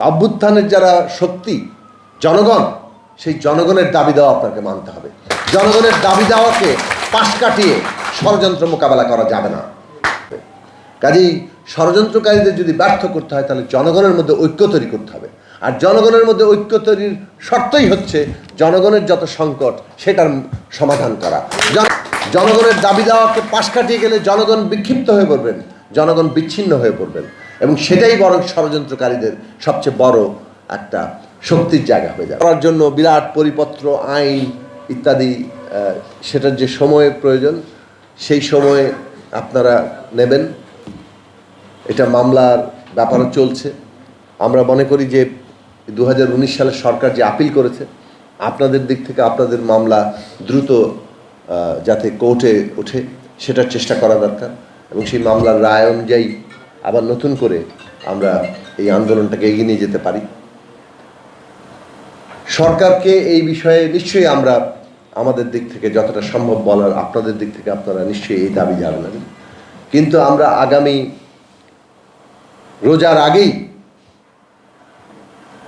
অভ্যুত্থানের যারা শক্তি, জনগণ, সেই জনগণের দাবি দেওয়া আপনাকে মানতে হবে। জনগণের দাবি দেওয়াকে পাশ কাটিয়ে ষড়যন্ত্র মোকাবেলা করা যাবে না। কাজেই ষড়যন্ত্রকারীদের যদি ব্যর্থ করতে হয়, তাহলে জনগণের মধ্যে ঐক্য তৈরি করতে হবে। আর জনগণের মধ্যে ঐক্য তৈরির শর্তই হচ্ছে জনগণের যত সংকট, সেটার সমাধান করা। জন- জনগণের দাবি দেওয়াকে পাশ কাটিয়ে গেলে জনগণ বিক্ষিপ্ত হয়ে পড়বেন, জনগণ বিচ্ছিন্ন হয়ে পড়বেন। এবং সেটাই বরং ষড়যন্ত্রকারীদের সবচেয়ে বড় একটা শক্তির জায়গা হয়ে যাবে। করার জন্য বিরাট পরিপত্র, আইন ইত্যাদি সেটার যে সময়ের প্রয়োজন, সেই সময়ে আপনারা নেবেন। এটা মামলার ব্যাপারও চলছে। আমরা মনে করি যে দু হাজার উনিশ সালে সরকার যে আপিল করেছে, আপনাদের দিক থেকে আপনাদের মামলা দ্রুত যাতে কোর্টে ওঠে, সেটার চেষ্টা করা দরকার এবং সেই মামলার রায় অনুযায়ী আবার নতুন করে আমরা এই আন্দোলনটাকে এগিয়ে নিয়ে যেতে পারি। সরকারকে এই বিষয়ে নিশ্চয়ই আমরা আমাদের দিক থেকে যতটা সম্ভব বলার আপনাদের দিক থেকে আপনারা নিশ্চয়ই এই দাবি জানাবেন। কিন্তু আমরা আগামী রোজার আগেই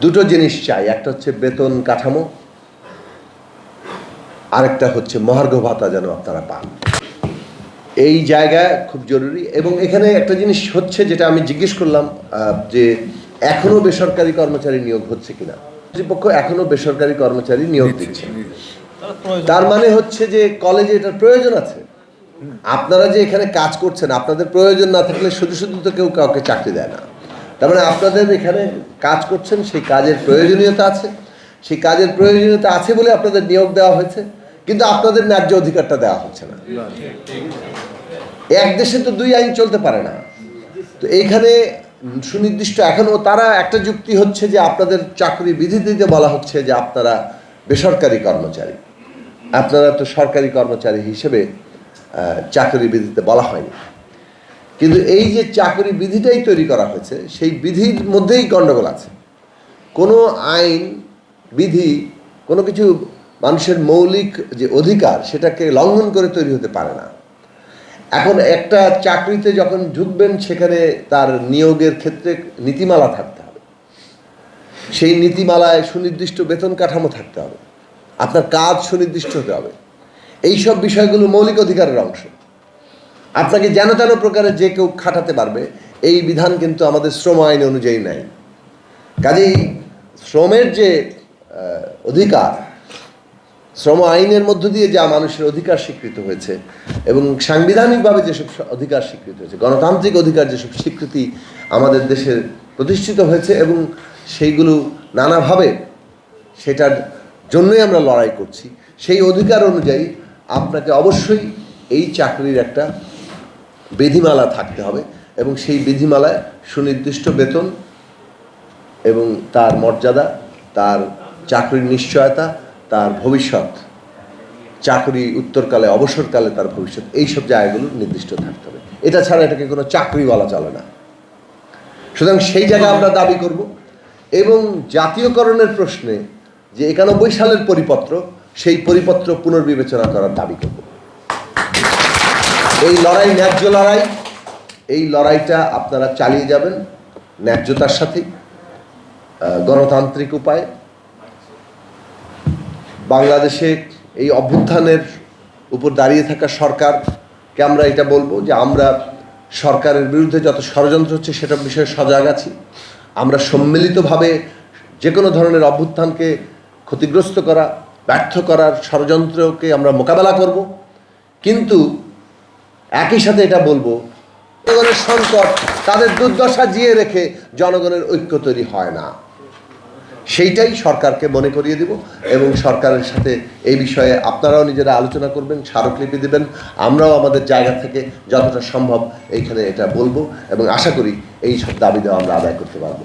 দুটো জিনিস চাই, একটা হচ্ছে বেতন কাঠামো, আরেকটা হচ্ছে মহার্ঘ ভাতা যেন আপনারা পান। এই জায়গা খুব জরুরি এবং এখানে একটা জিনিস হচ্ছে যেটা আমি জিজ্ঞেস করলাম যে এখনও বেসরকারি কর্মচারী নিয়োগ হচ্ছে কিনা? কর্তৃপক্ষ এখনও বেসরকারি কর্মচারী নিয়োগ দিচ্ছে। তার মানে হচ্ছে যে কলেজে এটার প্রয়োজন আছে? আপনারা যে এখানে কাজ করছেন আপনাদের প্রয়োজন না থাকলে শুধু শুধু তো কেউ কাউকে চাকরি দেয় না। তার মানে আপনাদের এখানে কাজ করছেন সেই কাজের প্রয়োজনীয়তা আছে। সেই কাজের প্রয়োজনীয়তা আছে বলে আপনাদের নিয়োগ দেওয়া হয়েছে। কিন্তু আপনাদের ন্যায্য অধিকারটা দেওয়া হচ্ছে না। এক দেশে তো দুই আইন চলতে পারে না। তো এইখানে সুনির্দিষ্ট এখনও তারা একটা যুক্তি হচ্ছে যে আপনাদের চাকরি বিধি দিতে বলা হচ্ছে যে আপনারা বেসরকারি কর্মচারী। আপনারা তো সরকারি কর্মচারী হিসেবে চাকরি বিধিতে বলা হয়নি। কিন্তু এই যে চাকরি বিধিটাই তৈরি করা হয়েছে, সেই বিধির মধ্যেই গণ্ডগোল আছে। কোনো আইন, বিধি, কোনো কিছু মানুষের মৌলিক যে অধিকার সেটাকে লঙ্ঘন করে তৈরি হতে পারে না। এখন একটা চাকরিতে যখন ঢুকবেন, সেখানে তার নিয়োগের ক্ষেত্রে নীতিমালা থাকতে হবে। সেই নীতিমালায় সুনির্দিষ্ট বেতন কাঠামো থাকতে হবে। আপনার কাজ সুনির্দিষ্ট হতে হবে। এই সব বিষয়গুলো মৌলিক অধিকারের অংশ। আপনাকে যেন তেন প্রকারে যে কেউ খাটাতে পারবে, এই বিধান কিন্তু আমাদের শ্রম আইন অনুযায়ী নেয়। কাজেই শ্রমের যে অধিকার শ্রম আইনের মধ্য দিয়ে যা মানুষের অধিকার স্বীকৃত হয়েছে এবং সাংবিধানিকভাবে যেসব অধিকার স্বীকৃত হয়েছে, গণতান্ত্রিক অধিকার যেসব স্বীকৃতি আমাদের দেশের প্রতিষ্ঠিত হয়েছে এবং সেইগুলো নানাভাবে সেটার জন্যই আমরা লড়াই করছি, সেই অধিকার অনুযায়ী আপনাকে অবশ্যই এই চাকরির একটা বিধিমালা থাকতে হবে এবং সেই বিধিমালায় সুনির্দিষ্ট বেতন এবং তার মর্যাদা, তার চাকরির নিশ্চয়তা তার ভবিষ্যৎ, চাকরি উত্তরকালে, অবসরকালে তার ভবিষ্যৎ এই সব জায়গাগুলো নির্দিষ্ট থাকতে হবে। এটা ছাড়া এটাকে কোনো চাকরি বলা চলে না। সুতরাং সেই জায়গায় আমরা দাবি করব এবং জাতীয়করণের প্রশ্নে যে একানব্বই সালের পরিপত্র, সেই পরিপত্র পুনর্বিবেচনা করার দাবি করব। এই লড়াই ন্যায্য লড়াই, এই লড়াইটা আপনারা চালিয়ে যাবেন ন্যায্যতার সাথে গণতান্ত্রিক উপায়ে। বাংলাদেশে এই অভ্যুত্থানের উপর দাঁড়িয়ে থাকা সরকারকে আমরা এটা বলব যে আমরা সরকারের বিরুদ্ধে যত ষড়যন্ত্র হচ্ছে সেটা বিষয়ে সজাগ আছি। আমরা সম্মিলিতভাবে যে কোনো ধরনের অভ্যুত্থানকে ক্ষতিগ্রস্ত করা, ব্যর্থ করার ষড়যন্ত্রকে আমরা মোকাবেলা করব। কিন্তু একই সাথে এটা বলব, জনগণের সংকট তাদের দুর্দশা জিয়ে রেখে জনগণের ঐক্য তৈরি হয় না। সেইটাই সরকারকে মনে করিয়ে দিব এবং সরকারের সাথে এই বিষয়ে আপনারাও নিজেরা আলোচনা করবেন, স্মারকলিপি দেবেন। আমরাও আমাদের জায়গা থেকে যতটা সম্ভব এইখানে এটা বলব এবং আশা করি এই সব দাবি দেওয়া আমরা আদায় করতে পারব।